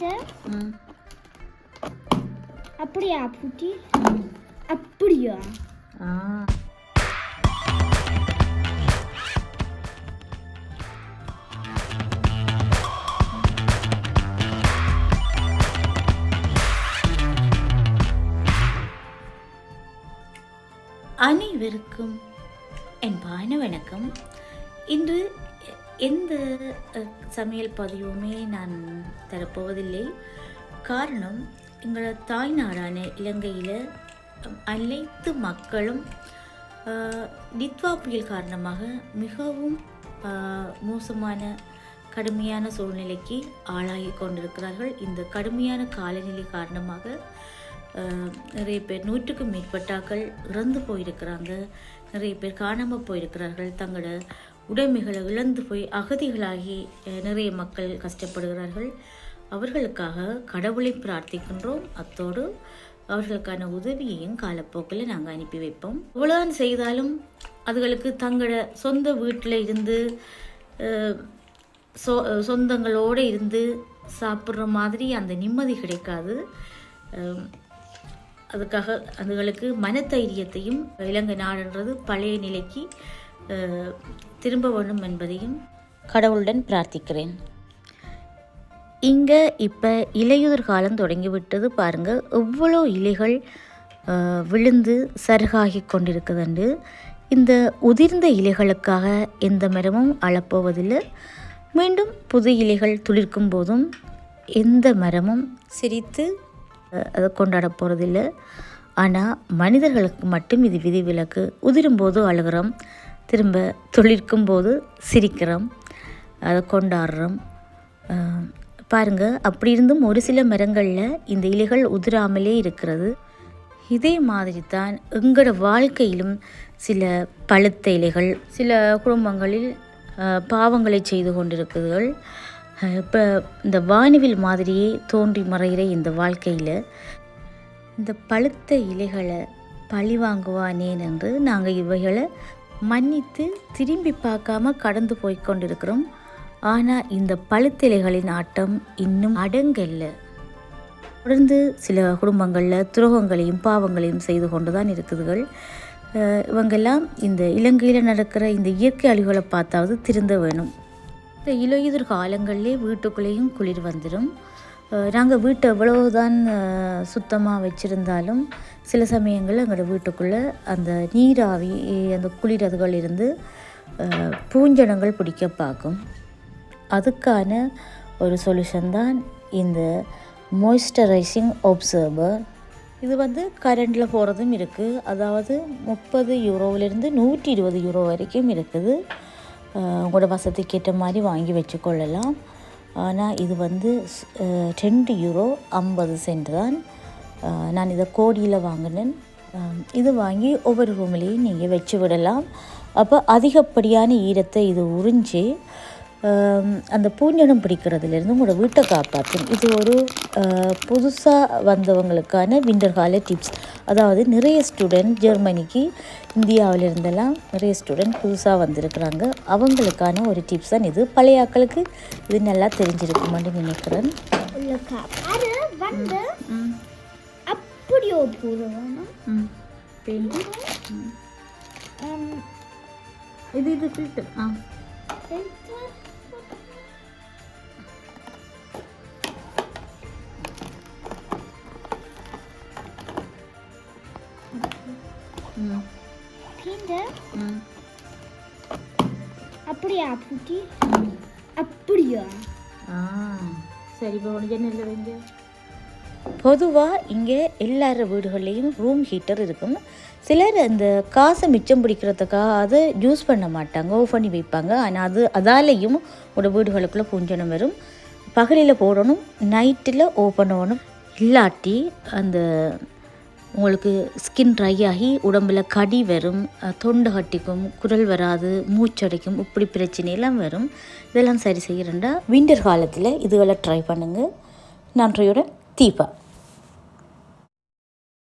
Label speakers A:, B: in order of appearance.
A: ம்.
B: அப்படியா பூட்டி? அப்படியா?
A: ஆ. அனைவருக்கும் என்பான வணக்கம். இன்று எந்த சமையல் பதிவுமே நான் தரப்போவதில்லை. காரணம் எங்களோட தாய்நாடான இலங்கையில் அனைத்து மக்களும் நித்வா புயல் காரணமாக மிகவும் மோசமான கடுமையான சூழ்நிலைக்கு ஆளாகி கொண்டிருக்கிறார்கள். இந்த கடுமையான காலநிலை காரணமாக நிறைய பேர் நூற்றுக்கும் மேற்பட்டாக்கள் இறந்து போயிருக்கிறாங்க. நிறைய பேர் காணாமல் போயிருக்கிறார்கள். தங்களோட உடைமைகளை இழந்து போய் அகதிகளாகி நிறைய மக்கள் கஷ்டப்படுகிறார்கள். அவர்களுக்காக கடவுளை பிரார்த்திக்கின்றோம். அத்தோடு அவர்களுக்கான உதவியையும் காலப்போக்கில் நாங்கள் அனுப்பி வைப்போம். இவ்வளோதான் செய்தாலும் அதுகளுக்கு தங்களோட சொந்த வீட்டில் இருந்து சொ சொந்தங்களோடு இருந்து சாப்பிட்ற மாதிரி அந்த நிம்மதி கிடைக்காது. அதுக்காக அதுகளுக்கு மனத்தைரியத்தையும் இலங்கை நாடுன்றது பழைய நிலைக்கு திரும்ப வேண்டும் என்பதையும் கடவுளுடன் பிரார்த்திக்கிறேன். இங்கே இப்போ இலையுதிர் காலம் தொடங்கிவிட்டது பாருங்கள் எவ்வளோ இலைகள் விழுந்து சருகாகி கொண்டிருக்குதுண்டு. இந்த உதிர்ந்த இலைகளுக்காக எந்த மரமும் அழப்போவதில்லை மீண்டும் புது இலைகள் துளிர்க்கும் போதும் எந்த மரமும் சிரித்து அதை கொண்டாட போகிறதில்ல ஆனால் மனிதர்களுக்கு மட்டும் இது விதிவிலக்கு. உதிரும் போது அழுகிறோம். திரும்ப தொழிற்கும் போது சிரிக்கிறோம் அதை கொண்டாடுறோம். பாருங்கள் பாருங்க அப்படி இருந்தும் ஒரு சில மரங்களில் இந்த இலைகள் உதிராமலே இருக்கிறது. இதே மாதிரி தான் எங்களோட வாழ்க்கையிலும் சில பழுத்த இலைகள் சில குடும்பங்களில் பாவங்களை செய்து கொண்டிருக்குதுகள் இப்போ இந்த வானவில் மாதிரியே தோன்றி மறைகிற இந்த வாழ்க்கையில் இந்த பழுத்த இலைகளை பழி வாங்குவானேன் என்று நாங்கள் இவைகளை மன்னித்து திரும்பி பார்க்காம கடந்து போய் கொண்டிருக்கிறோம். ஆனால் இந்த பழுத்திலைகளின் ஆட்டம் இன்னும் அடங்கல்ல. தொடர்ந்து சில குடும்பங்களில் துரோகங்களையும் பாவங்களையும் செய்து கொண்டு தான் இருக்குதுகள் இவங்கெல்லாம் இந்த இலங்கையில் நடக்கிற இந்த இயற்கை அழிவுகளை பார்த்தாவது திருந்த வேணும். இந்த இலையுதிர் காலங்களிலே வீட்டுக்குள்ளேயும் குளிர் வந்துடும் நாங்கள் வீட்டை எவ்வளவுதான் சுத்தமாக வச்சுருந்தாலும் சில சமயங்களில் எங்களோட வீட்டுக்குள்ளே அந்த நீராவி அந்த குளிரதுகள் இருந்து பூஞ்சனங்கள் பிடிக்க பார்க்கும். அதுக்கான ஒரு சொல்யூஷன் தான் இந்த மாய்ஸ்டரைசிங் ஒப்சர்வர் இது வந்து கரண்டில் போகிறதும் இருக்குது அதாவது முப்பது யூரோவிலேருந்து நூற்றி இருபது யூரோ வரைக்கும் இருக்குது. உங்களோட வசதிக்கேற்ற மாதிரி வாங்கி வச்சுக்கொள்ளலாம். ஆனால் இது வந்து ரெண்டு யூரோ ஐம்பது சென்ட் தான். நான் இதை கோடியில் வாங்கினேன். இது வாங்கி ஒவ்வொரு ரூம்லேயும் நீங்கள் வச்சு விடலாம். அப்போ அதிகப்படியான ஈரத்தை இது உறிஞ்சி அந்த பூஞ்சனம் பிடிக்கிறதுலேருந்து உங்களோட வீட்டை காப்பாற்றும். இது ஒரு புதுசாக வந்தவங்களுக்கான விண்டர் கால டிப்ஸ் அதாவது நிறைய ஸ்டூடெண்ட் ஜெர்மனிக்கு இந்தியாவில் இருந்தெல்லாம் நிறைய ஸ்டூடெண்ட் புதுசாக வந்திருக்கிறாங்க. அவங்களுக்கான ஒரு டிப்ஸ் தான் இது. பழைய ஆட்களுக்கு இது நல்லா தெரிஞ்சிருக்குமான்னு நினைக்கிறேன். இது இது ஃபில்டர் ஆ.
B: அப்படியா பூட்டி? அப்படியா?
A: ஆ சரி வைங்க பொதுவாக இங்கே? எல்லார வீடுகள்லேயும் ரூம் ஹீட்டர் இருக்கும். சிலர் அந்த காசை மிச்சம் பிடிக்கிறதுக்காக அதை யூஸ் பண்ண மாட்டாங்க ஓஃப் பண்ணி வைப்பாங்க. ஆனால் அது அதாலேயும் ஒரு வீடுகளுக்குள்ளே பூஞ்சனம் வரும். பகலில் போடணும் நைட்டில் ஓஃப் பண்ணணும். இல்லாட்டி அந்த உங்களுக்கு ஸ்கின் ட்ரை ஆகி உடம்பில் கடி வரும் தொண்டு தொண்டை கட்டிக்கும் குரல் வராது மூச்சடைக்கும் இப்படி பிரச்சனையெல்லாம் வரும். இதெல்லாம் சரி செய்கிறேன்டா விண்டர் காலத்தில் இதுவெல்லாம் ட்ரை பண்ணுங்கள் நன்றியுடன் தீபா.